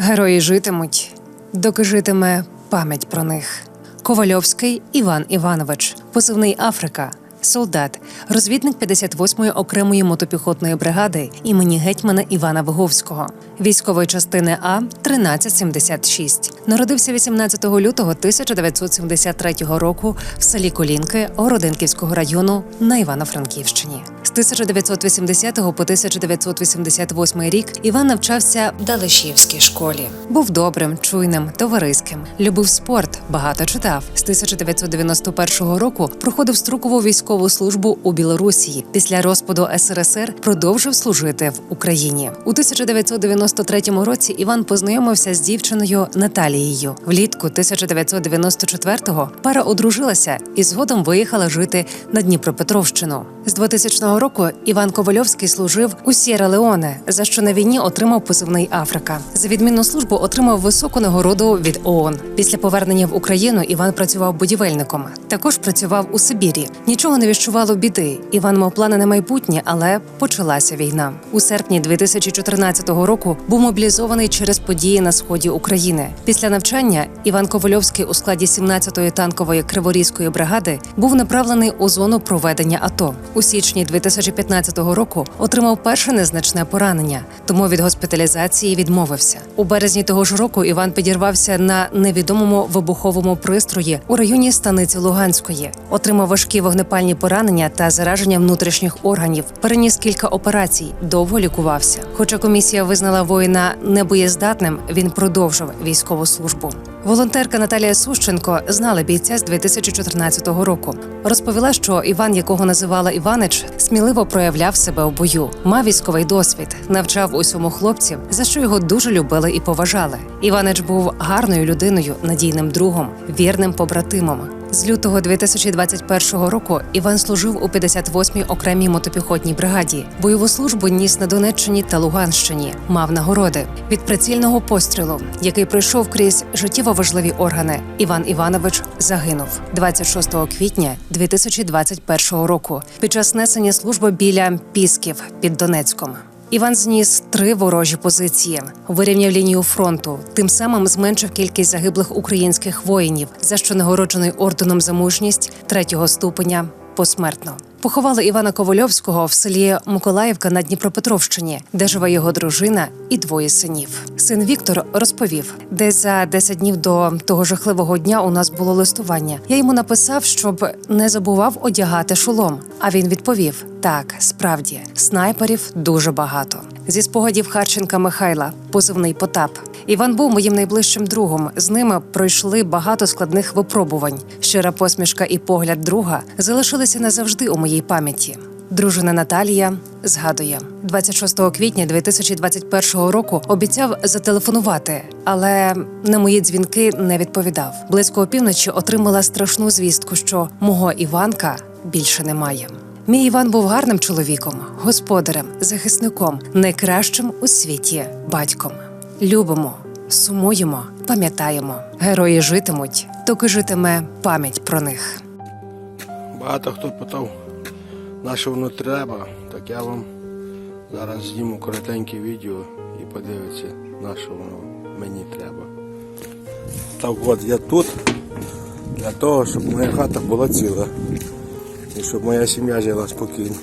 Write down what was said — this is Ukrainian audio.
Герої житимуть, доки житиме пам'ять про них. Ковальовський Іван Іванович, позивний Африка, солдат, розвідник 58-ї окремої мотопіхотної бригади імені гетьмана Івана Виговського, військової частини А 1376. Народився 18 лютого 1973 року в селі Колінки Городинківського району на Івано-Франківщині. З 1980 по 1988 рік Іван навчався в Далешівській школі. Був добрим, чуйним, товариським. Любив спорт, багато читав. З 1991 року проходив строкову військову службу у Білорусі. Після розпаду СРСР продовжив служити в Україні. У 1993 році Іван познайомився з дівчиною Наталією. Влітку 1994-го пара одружилася і згодом виїхала жити на Дніпропетровщину. З 2000 року Іван Ковальовський служив у Сєра Леоне, за що на війні отримав позивний Африка. За відмінну службу отримав високу нагороду від ООН. Після повернення в Україну Іван працював будівельником. Також працював у Сибірі. Нічого не віщувало біди. Іван мав плани на майбутнє, але почалася війна. У серпні 2014 року був мобілізований через події на сході України. Після навчання Іван Ковальовський у складі 17-ї танкової криворізької бригади був направлений у зону проведення АТО. У січні 2015 року отримав перше незначне поранення, тому від госпіталізації відмовився. У березні того ж року Іван підірвався на невідомому вибуховому пристрої у районі станиці Луганської. Отримав важкі вогнепальні поранення та зараження внутрішніх органів. Переніс кілька операцій, довго лікувався. Хоча комісія визнала воїна небоєздатним, він продовжив військову службу. Волонтерка Наталія Сущенко знала бійця з 2014 року. Розповіла, що Іван, якого називала Іванич, сміливо проявляв себе у бою, мав військовий досвід, навчав усьому хлопців, за що його дуже любили і поважали. Іванич був гарною людиною, надійним другом, вірним побратимом. З лютого 2021 року Іван служив у 58-й окремій мотопіхотній бригаді. Бойову службу ніс на Донеччині та Луганщині. Мав нагороди від прицільного пострілу, який пройшов крізь життєво важливі органи. Іван Іванович загинув 26 квітня 2021 року під час несення служби біля Пісків під Донецьком. Іван зніс три ворожі позиції, вирівняв лінію фронту, тим самим зменшив кількість загиблих українських воїнів, за що нагороджений орденом за мужність третього ступеня посмертно. Поховали Івана Ковальовського в селі Миколаївка на Дніпропетровщині, де живе його дружина і двоє синів. Син Віктор розповів, десь за 10 днів до того жахливого дня у нас було листування. Я йому написав, щоб не забував одягати шолом. А він відповів: так, справді, снайперів дуже багато. Зі спогадів Харченка Михайла, позивний Потап. Іван був моїм найближчим другом. З ними пройшли багато складних випробувань. Щира посмішка і погляд друга залишилися назавжди у моїй пам'яті. Дружина Наталія згадує 26 квітня 2021 року. Обіцяв зателефонувати, але на мої дзвінки не відповідав. Близько опівночі отримала страшну звістку, що мого Іванка більше немає. Мій Іван був гарним чоловіком, господарем, захисником, найкращим у світі батьком. Любимо, сумуємо, пам'ятаємо. Герої житимуть, доки житиме пам'ять про них. Багато хто питав, на що воно треба, так я вам зараз зніму коротеньке відео і подивіться, на що воно мені треба. Так от я тут для того, щоб моя хата була ціла і щоб моя сім'я жила спокійно.